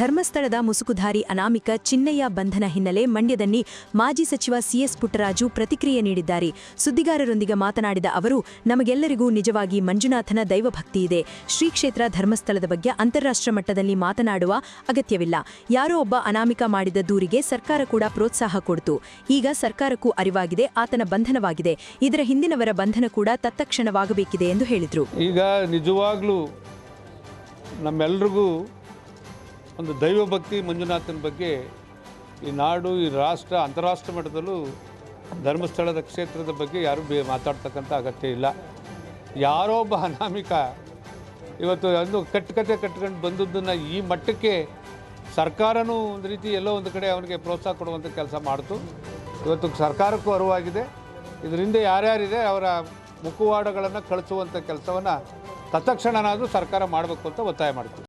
ಧರ್ಮಸ್ಥಳದ ಮುಸುಕುಧಾರಿ ಅನಾಮಿಕ ಚಿನ್ನಯ್ಯ ಬಂಧನ ಹಿನ್ನೆಲೆ ಮಂಡ್ಯದಲ್ಲಿ ಮಾಜಿ ಸಚಿವ ಸಿಎಸ್ ಪುಟ್ಟರಾಜು ಪ್ರತಿಕ್ರಿಯೆ ನೀಡಿದ್ದಾರೆ. ಸುದ್ದಿಗಾರರೊಂದಿಗೆ ಮಾತನಾಡಿದ ಅವರು, ನಮಗೆಲ್ಲರಿಗೂ ನಿಜವಾಗಿ ಮಂಜುನಾಥನ ದೈವಭಕ್ತಿ ಇದೆ. ಶ್ರೀ ಕ್ಷೇತ್ರ ಧರ್ಮಸ್ಥಳದ ಬಗ್ಗೆ ಅಂತಾರಾಷ್ಟ್ರ ಮಟ್ಟದಲ್ಲಿ ಮಾತನಾಡುವ ಅಗತ್ಯವಿಲ್ಲ. ಯಾರೋ ಒಬ್ಬ ಅನಾಮಿಕ ಮಾಡಿದ ದೂರಿಗೆ ಸರ್ಕಾರ ಕೂಡ ಪ್ರೋತ್ಸಾಹ ಕೊಡ್ತು. ಈಗ ಸರ್ಕಾರಕ್ಕೂ ಅರಿವಾಗಿದೆ, ಆತನ ಬಂಧನವಾಗಿದೆ. ಇದರ ಹಿಂದಿನವರ ಬಂಧನ ಕೂಡ ತತ್ತಕ್ಷಣವಾಗಬೇಕಿದೆ ಎಂದು ಹೇಳಿದರು. ಈಗ ನಿಜವಾಗ್ಲೂ ನಮ್ಮೆಲ್ರಿಗೂ ಒಂದು ದೈವಭಕ್ತಿ ಮಂಜುನಾಥನ ಬಗ್ಗೆ ಈ ನಾಡು, ಈ ರಾಷ್ಟ್ರ ಅಂತಾರಾಷ್ಟ್ರ ಮಟ್ಟದಲ್ಲೂ ಧರ್ಮಸ್ಥಳದ ಕ್ಷೇತ್ರದ ಬಗ್ಗೆ ಯಾರೂ ಬೇ ಮಾತಾಡ್ತಕ್ಕಂಥ ಅಗತ್ಯ ಇಲ್ಲ. ಯಾರೋ ಒಬ್ಬ ಅನಾಮಿಕ ಇವತ್ತು ಒಂದು ಕಟ್ಟುಕತೆ ಕಟ್ಕೊಂಡು ಬಂದದ್ದನ್ನು ಈ ಮಟ್ಟಕ್ಕೆ ಸರ್ಕಾರನೂ ಒಂದು ರೀತಿ ಎಲ್ಲೋ ಒಂದು ಕಡೆ ಅವನಿಗೆ ಪ್ರೋತ್ಸಾಹ ಕೊಡುವಂಥ ಕೆಲಸ ಮಾಡ್ತು. ಇವತ್ತು ಸರ್ಕಾರಕ್ಕೂ ಅರಿವಾಗಿದೆ. ಇದರಿಂದ ಯಾರ್ಯಾರಿದೆ ಅವರ ಮುಖವಾಡಗಳನ್ನು ಕಳಿಸುವಂಥ ಕೆಲಸವನ್ನು ತತ್ಕ್ಷಣನಾದರೂ ಸರ್ಕಾರ ಮಾಡಬೇಕು ಅಂತ ಒತ್ತಾಯ ಮಾಡ್ತೀವಿ.